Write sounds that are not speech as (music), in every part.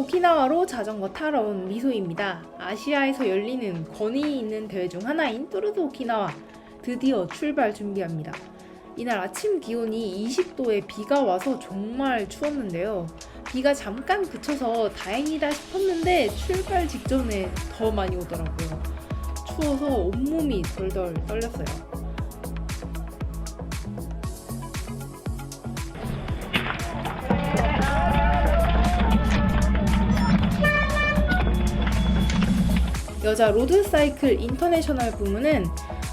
오키나와로 자전거 타러 온 미소입니다. 아시아에서 열리는 권위 있는 대회 중 하나인 뚜르드 오키나와 드디어 출발 준비합니다. 이날 아침 기온이 20도에 비가 와서 정말 추웠는데요. 비가 잠깐 그쳐서 다행이다 싶었는데 출발 직전에 더 많이 오더라고요. 추워서 온몸이 덜덜 떨렸어요. 여자 로드사이클 인터내셔널 부문은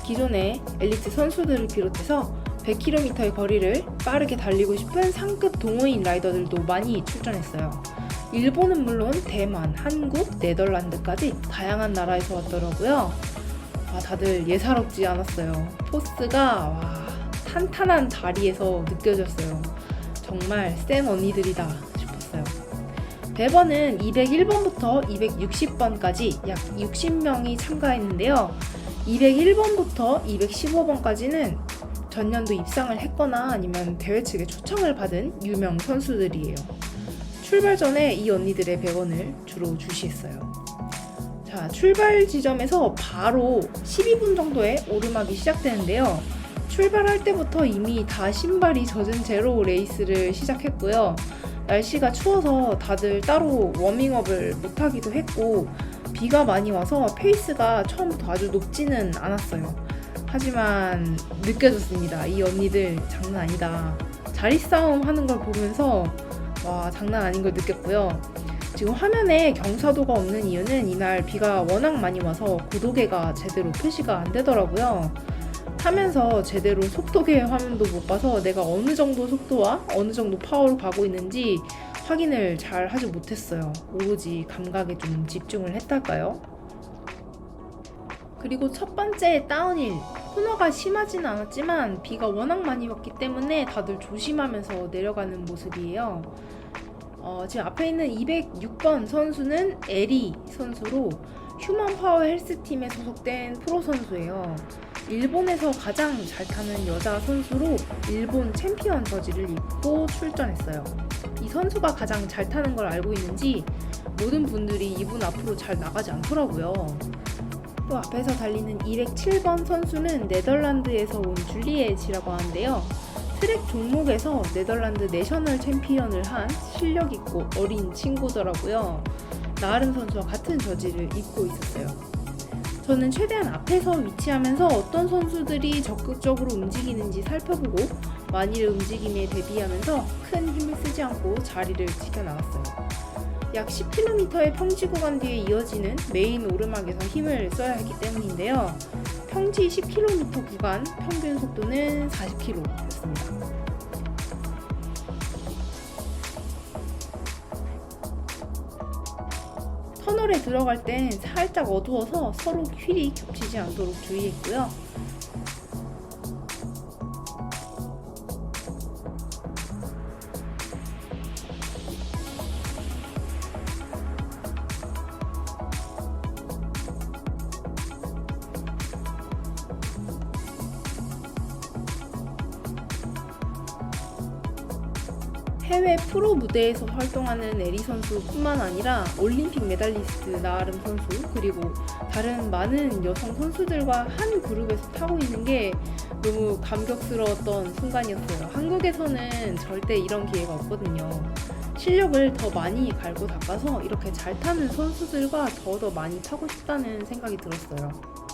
기존의 엘리트 선수들을 비롯해서 100km의 거리를 빠르게 달리고 싶은 상급 동호인 라이더들도 많이 출전했어요. 일본은 물론 대만, 한국, 네덜란드까지 다양한 나라에서 왔더라고요. 와, 다들 예사롭지 않았어요. 포스가 와, 탄탄한 다리에서 느껴졌어요. 정말 쌩 언니들이다. 배번은 201번부터 260번까지 약 60명이 참가했는데요. 201번부터 215번까지는 전년도 입상을 했거나 아니면 대회 측의 초청을 받은 유명 선수들이에요. 출발 전에 이 언니들의 배번을 주로 주시했어요. 자, 출발 지점에서 바로 12분 정도의 오르막이 시작되는데요. 출발할 때부터 이미 다 신발이 젖은 채로 레이스를 시작했고요. 날씨가 추워서 다들 따로 워밍업을 못하기도 했고 비가 많이 와서 페이스가 처음부터 아주 높지는 않았어요. 하지만 느껴졌습니다. 이 언니들 장난 아니다. 자리 싸움 하는 걸 보면서 와 장난 아닌 걸 느꼈고요. 지금 화면에 경사도가 없는 이유는 이날 비가 워낙 많이 와서 고도계가 제대로 표시가 안 되더라고요. 타면서 제대로 속도계 화면도 못 봐서 내가 어느 정도 속도와 어느 정도 파워로 가고 있는지 확인을 잘 하지 못했어요. 오로지 감각에 좀 집중을 했달까요? 그리고 첫 번째 다운힐 코너가 심하진 않았지만 비가 워낙 많이 왔기 때문에 다들 조심하면서 내려가는 모습이에요. 어, 지금 앞에 있는 206번 선수는 에리 선수로 휴먼 파워 헬스 팀에 소속된 프로 선수예요. 일본에서 가장 잘 타는 여자 선수로 일본 챔피언 저지를 입고 출전했어요. 이 선수가 가장 잘 타는 걸 알고 있는지 모든 분들이 이분 앞으로 잘 나가지 않더라고요. 또 앞에서 달리는 207번 선수는 네덜란드에서 온 줄리엣이라고 하는데요. 트랙 종목에서 네덜란드 내셔널 챔피언을 한 실력 있고 어린 친구더라고요. 나름 선수와 같은 저지를 입고 있었어요. 저는 최대한 앞에서 위치하면서 어떤 선수들이 적극적으로 움직이는지 살펴보고 만일의 움직임에 대비하면서 큰 힘을 쓰지 않고 자리를 지켜나갔어요. 약 10km의 평지 구간 뒤에 이어지는 메인 오르막에서 힘을 써야 했기 때문인데요. 평지 10km 구간 평균 속도는 40km였습니다. 터널에 들어갈 땐 살짝 어두워서 서로 휠이 겹치지 않도록 주의했고요. 해외 프로 무대에서 활동하는 에리 선수뿐만 아니라 올림픽 메달리스트 나아름 선수 그리고 다른 많은 여성 선수들과 한 그룹에서 타고 있는 게 너무 감격스러웠던 순간이었어요. 한국에서는 절대 이런 기회가 없거든요. 실력을 더 많이 갈고 닦아서 이렇게 잘 타는 선수들과 더더 많이 타고 싶다는 생각이 들었어요.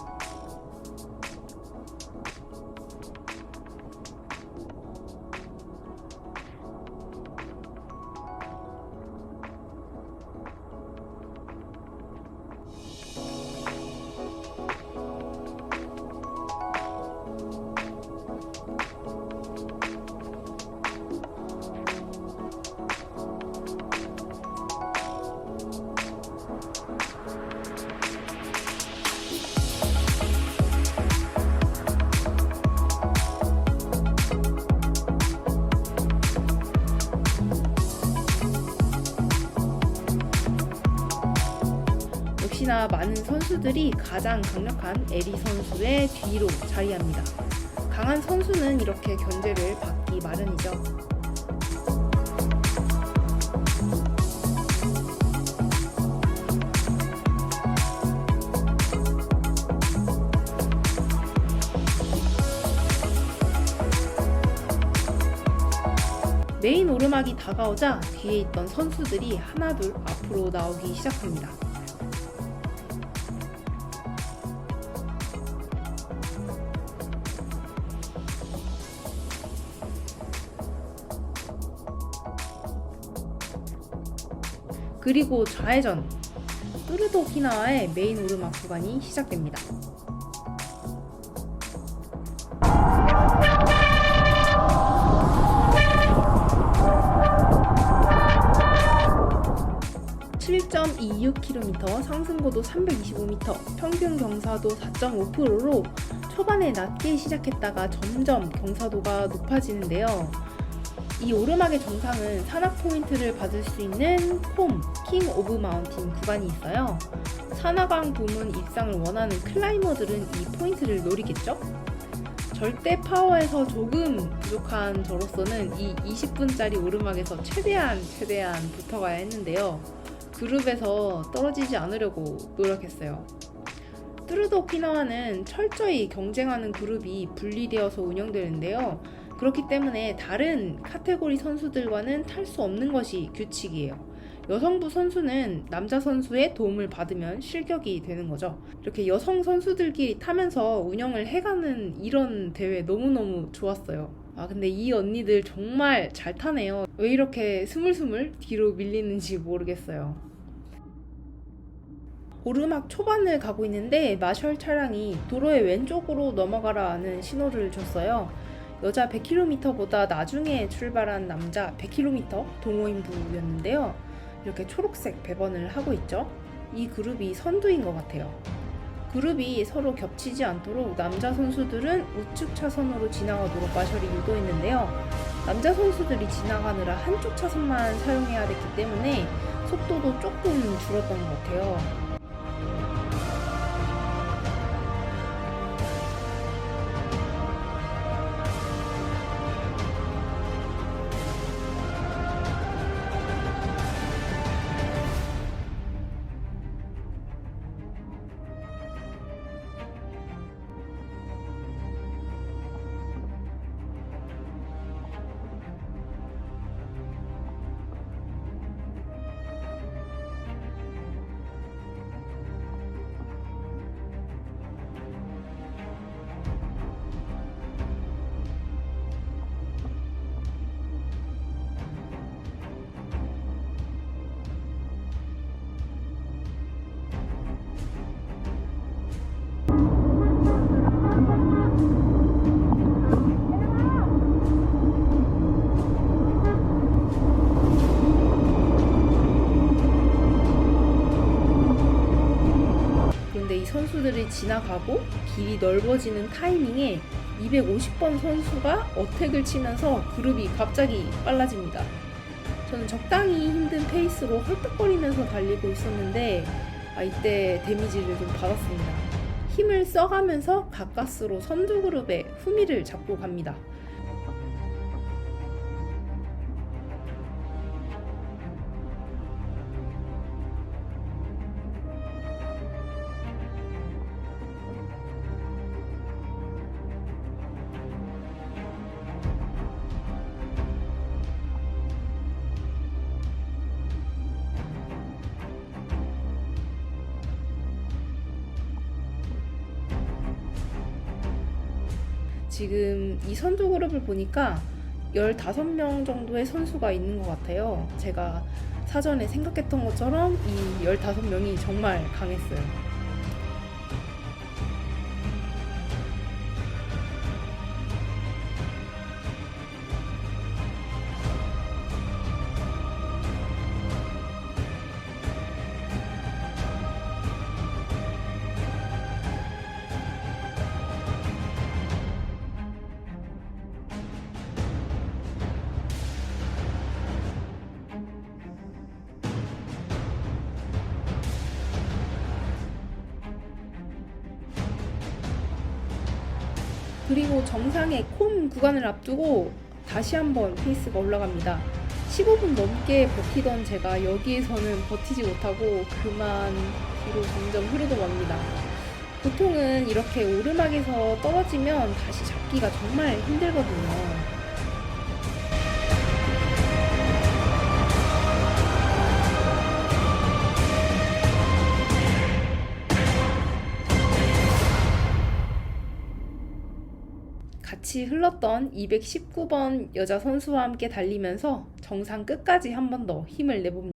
많은 선수들이 가장 강력한 에리 선수의 뒤로 자리합니다. 강한 선수는 이렇게 견제를 받기 마련이죠. 메인 오르막이 다가오자 뒤에 있던 선수들이 하나둘 앞으로 나오기 시작합니다. 그리고 좌회전 뚜르도 오키나와의 메인 오르막 구간이 시작됩니다. (7.26km) 상승고도 (325m) 평균 경사도 (4.5%로) 초반에 낮게 시작했다가 점점 경사도가 높아지는데요. 이 오르막의 정상은 산악 포인트를 받을 수 있는 콤, 킹 오브 마운틴 구간이 있어요. 산악왕 부문 입상을 원하는 클라이머들은 이 포인트를 노리겠죠? 절대 파워에서 조금 부족한 저로서는 이 20분짜리 오르막에서 최대한 최대한 붙어가야 했는데요. 그룹에서 떨어지지 않으려고 노력했어요. 뚜르도 오키나와는 철저히 경쟁하는 그룹이 분리되어서 운영되는데요. 그렇기 때문에 다른 카테고리 선수들과는 탈 수 없는 것이 규칙이에요. 여성부 선수는 남자 선수의 도움을 받으면 실격이 되는 거죠. 이렇게 여성 선수들끼리 타면서 운영을 해가는 이런 대회 너무너무 좋았어요. 아, 근데 이 언니들 정말 잘 타네요. 왜 이렇게 스물스물 뒤로 밀리는지 모르겠어요. 오르막 초반을 가고 있는데 마셜 차량이 도로의 왼쪽으로 넘어가라는 신호를 줬어요. 여자 100km보다 나중에 출발한 남자 100km 동호인부였는데요. 이렇게 초록색 배번을 하고 있죠. 이 그룹이 선두인 것 같아요. 그룹이 서로 겹치지 않도록 남자 선수들은 우측 차선으로 지나가도록 마셜이 유도했는데요. 남자 선수들이 지나가느라 한쪽 차선만 사용해야 됐기 때문에 속도도 조금 줄었던 것 같아요. 선수들이 지나가고 길이 넓어지는 타이밍에 250번 선수가 어택을 치면서 그룹이 갑자기 빨라집니다. 저는 적당히 힘든 페이스로 헐떡거리면서 달리고 있었는데 아, 이때 데미지를 좀 받았습니다. 힘을 써가면서 가까스로 선두 그룹의 후미를 잡고 갑니다. 지금 이 선두 그룹을 보니까 15명 정도의 선수가 있는 것 같아요. 제가 사전에 생각했던 것처럼 이 15명이 정말 강했어요. 그리고 정상의 콤 구간을 앞두고 다시 한번 페이스가 올라갑니다. 15분 넘게 버티던 제가 여기에서는 버티지 못하고 그만 뒤로 점점 흐르고 맙니다. 보통은 이렇게 오르막에서 떨어지면 다시 잡기가 정말 힘들거든요. 빛이 흘렀던 219번 여자 선수와 함께 달리면서 정상 끝까지 한 번 더 힘을 내봅니다.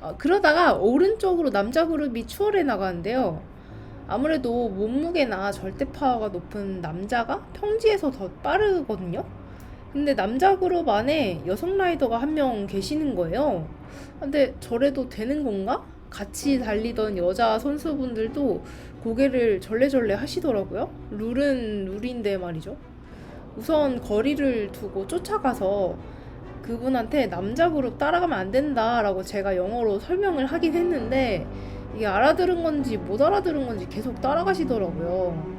어, 그러다가 오른쪽으로 남자 그룹이 추월해 나가는데요. 아무래도 몸무게나 절대 파워가 높은 남자가 평지에서 더 빠르거든요. 근데 남자 그룹 안에 여성 라이더가 한 명 계시는 거예요. 근데 저래도 되는 건가? 같이 달리던 여자 선수분들도 고개를 절레절레 하시더라고요. 룰은 룰인데 말이죠. 우선 거리를 두고 쫓아가서 그분한테 남자 그룹 따라가면 안 된다라고 제가 영어로 설명을 하긴 했는데 이게 알아들은 건지 못 알아들은 건지 계속 따라가시더라고요.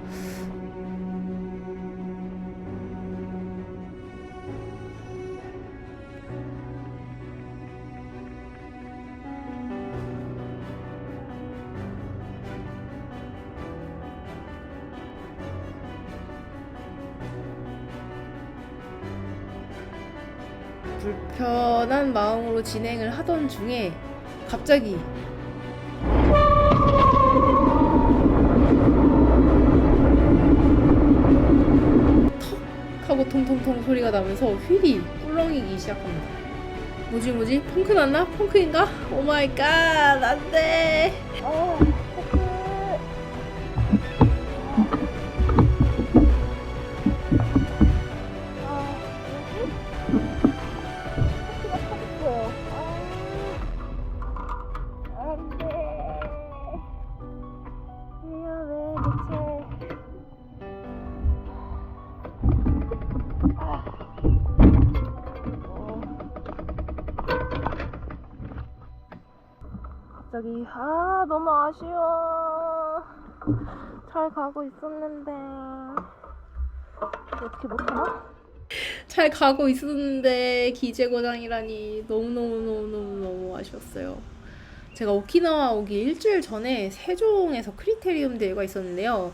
불편한 마음으로 진행을 하던 중에 갑자기 턱 하고 통통통 소리가 나면서 휠이 꿀렁이기 시작합니다. 뭐지 뭐지? 펑크 났나? 펑크인가? 오 마이 갓 안돼. 갑자기 아 너무 아쉬워. 잘 가고 있었는데. 어떻게 못하나? 잘 가고 있었는데 기재 고장이라니 너무너무너무너무 아쉬웠어요 제가 오키나와 오기 일주일 전에 세종에서 크리테리움 대회가 있었는데요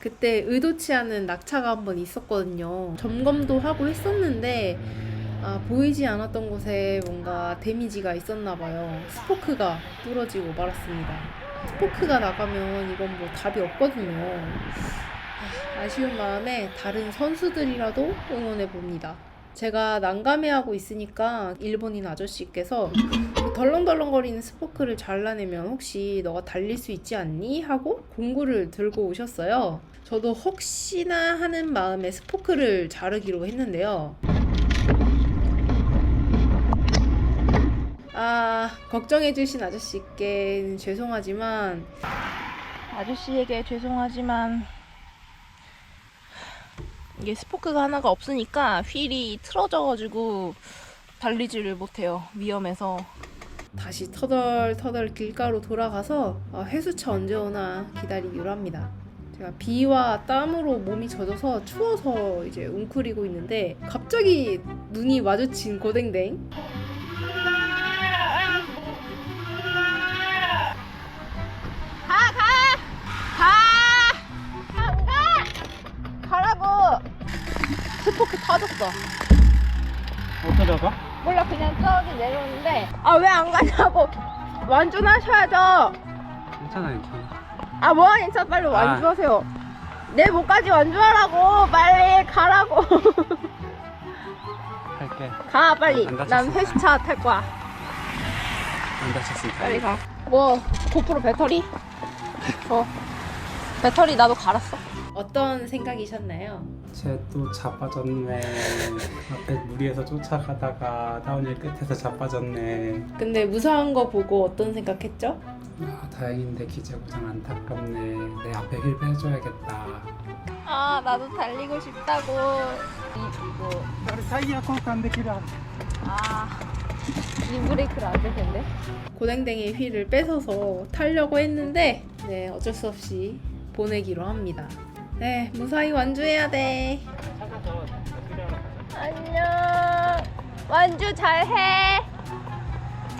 그때 의도치 않은 낙차가 한 번 있었거든요 점검도 하고 했었는데 아, 보이지 않았던 곳에 뭔가 데미지가 있었나 봐요. 스포크가 부러지고 말았습니다. 스포크가 나가면 이건 뭐 답이 없거든요. 아, 아쉬운 마음에 다른 선수들이라도 응원해 봅니다. 제가 난감해하고 있으니까 일본인 아저씨께서 그 덜렁덜렁거리는 스포크를 잘라내면 혹시 너가 달릴 수 있지 않니? 하고 공구를 들고 오셨어요. 저도 혹시나 하는 마음에 스포크를 자르기로 했는데요. 아, 걱정해주신 아저씨께 죄송하지만, 아저씨에게 죄송하지만, 이게 스포크가 하나가 없으니까 휠이 틀어져가지고 달리지를 못해요. 위험해서. 다시 터덜터덜 길가로 돌아가서 아, 회수차 언제 오나 기다리기로 합니다. 제가 비와 땀으로 몸이 젖어서 추워서 이제 웅크리고 있는데 갑자기 눈이 마주친 고댕댕. 가라고! 스포크 터졌어. 어쩌다가? 몰라 그냥 저기 내려오는데. 아 왜 안 가냐고. 완주하셔야죠. 괜찮아 괜찮아 아 뭐가 괜찮아 빨리 완주하세요. 내 목까지 완주하라고. 빨리 가라고. (laughs) 할게. 가 빨리. 안 다쳤어. 난 회수차 탈 거야. 안 다쳤으니까 빨리 가뭐 고프로 배터리? (laughs) 어. 배터리 나도 갈았어. 어떤 생각이셨나요? 쟤또 자빠졌네. 앞에 무리해서 쫓아가다가 다운힐 끝에서 자빠졌네. 근데 무사한 거 보고 어떤 생각했죠? 아 다행인데 기재 고장 안타깝네. 내 앞에 휠 빼줘야겠다. 아 나도 달리고 싶다고. 이거. 타이어 콘크 안 되기라. 아 인브레이크를 안 될 텐데 고댕댕이 휠을 뺏어서 타려고 했는데 네 어쩔 수 없이 보내기로 합니다 네 무사히 완주해야 돼. 안녕. 완주 잘해.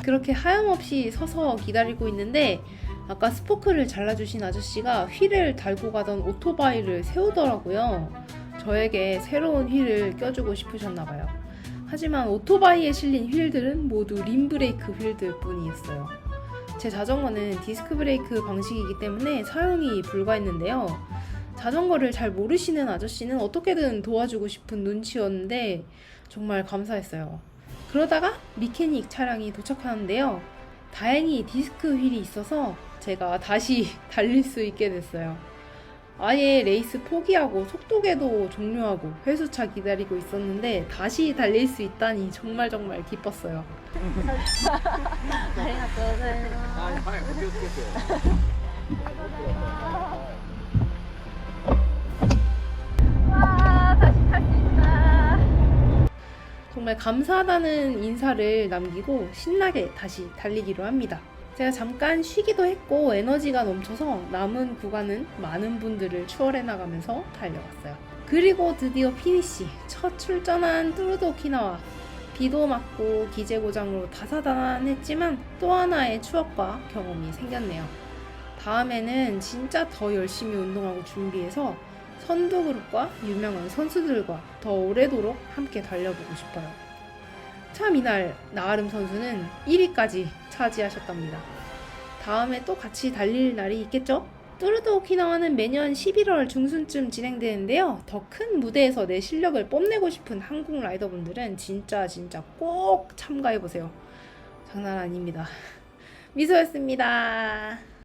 그렇게 하염없이 서서 기다리고 있는데 아까 스포크를 잘라주신 아저씨가 휠을 달고 가던 오토바이를 세우더라고요. 저에게 새로운 휠을 껴주고 싶으셨나봐요. 하지만 오토바이에 실린 휠들은 모두 림브레이크 휠들 뿐이었어요. 제 자전거는 디스크 브레이크 방식이기 때문에 사용이 불가했는데요. 자전거를 잘 모르시는 아저씨는 어떻게든 도와주고 싶은 눈치였는데 정말 감사했어요. 그러다가 미케닉 차량이 도착하는데요. 다행히 디스크 휠이 있어서 제가 다시 (laughs) 달릴 수 있게 됐어요. 아예 레이스 포기하고 속도계도 종료하고 회수차 기다리고 있었는데 다시 달릴 수 있다니 정말 정말 기뻤어요. (laughs) 정말 감사하다는 인사를 남기고 신나게 다시 달리기로 합니다. 제가 잠깐 쉬기도 했고 에너지가 넘쳐서 남은 구간은 많은 분들을 추월해 나가면서 달려갔어요. 그리고 드디어 피니시 첫 출전한 뚜르도 오키나와 비도 맞고 기재 고장으로 다사다난했지만 또 하나의 추억과 경험이 생겼네요. 다음에는 진짜 더 열심히 운동하고 준비해서 선두 그룹과 유명한 선수들과 더 오래도록 함께 달려보고 싶어요. 참 이날 나아름 선수는 1위까지 차지하셨답니다. 다음에 또 같이 달릴 날이 있겠죠? 뚜르도 오키나와는 매년 11월 중순쯤 진행되는데요. 더 큰 무대에서 내 실력을 뽐내고 싶은 한국 라이더분들은 진짜 진짜 꼭 참가해보세요. 장난 아닙니다. (laughs) 미소였습니다.